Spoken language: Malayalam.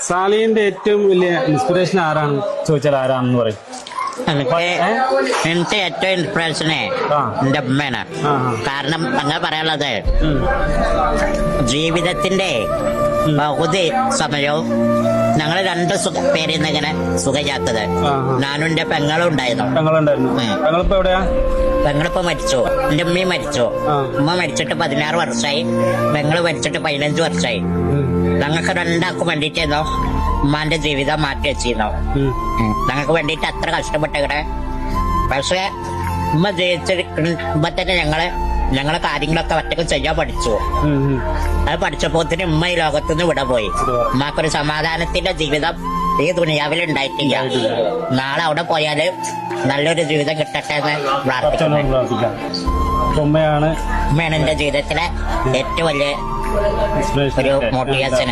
സാലിന്റെ ഏറ്റവും വലിയ ഇൻസ്പിറേഷൻ ആരാണ്? ചോദിച്ചാൽ ആരാണെന്ന് പറയും. എനിക്ക് എനിക്ക് ഏറ്റവും ഇൻസ്പിറേഷനെ. എന്റെ ആ. കാരണം അങ്ങനെ പറയാനുള്ളത്. ജീവിതത്തിന്റെ പകുതി സമയവും ഞങ്ങൾ രണ്ട് സുഖ പേരിന്ന് ഇങ്ങനെ സുഖയാത്തത്. ഞാനും എന്റെ പെങ്ങളും ഉണ്ടായിരുന്നു. പെങ്ങളിപ്പോ മരിച്ചു. എന്റെ ഉമ്മയും മരിച്ചു. ഉമ്മ മരിച്ചിട്ട് പതിനാറ് വർഷമായി. പെങ്ങൾ മരിച്ചിട്ട് പതിനഞ്ച് വർഷമായി. ഞങ്ങൾക്ക് രണ്ടാൾക്കും വേണ്ടിയിട്ടായിരുന്നു ഉമ്മാന്റെ ജീവിതം മാറ്റി വെച്ചിരുന്നോ. ഞങ്ങൾക്ക് വേണ്ടിട്ട് അത്ര കഷ്ടപ്പെട്ടിവിടെ പക്ഷെ ഉമ്മ ജയിച്ചിരിക്കുമ്പോ തന്നെ ഞങ്ങൾ ഞങ്ങളെ കാര്യങ്ങളൊക്കെ ഒറ്റയ്ക്ക് ചെയ്യാൻ പഠിച്ചു. അത് പഠിച്ചപ്പോത്തിന് ഉമ്മ ഈ ലോകത്തുനിന്ന് ഇവിടെ പോയി ഉമ്മക്കൊരു സമാധാനത്തിന്റെ ജീവിതം ഈ ദുനിയാവിൽ ഉണ്ടായിട്ടില്ല. നാളെ അവിടെ പോയാൽ നല്ലൊരു ജീവിതം കിട്ടട്ടെ എന്ന് പ്രാർത്ഥിക്കുന്നു. ഉമ്മയാണ് ഉമ്മയാണ് എന്റെ ജീവിതത്തിലെ ഏറ്റവും വലിയ ഒരു motivation.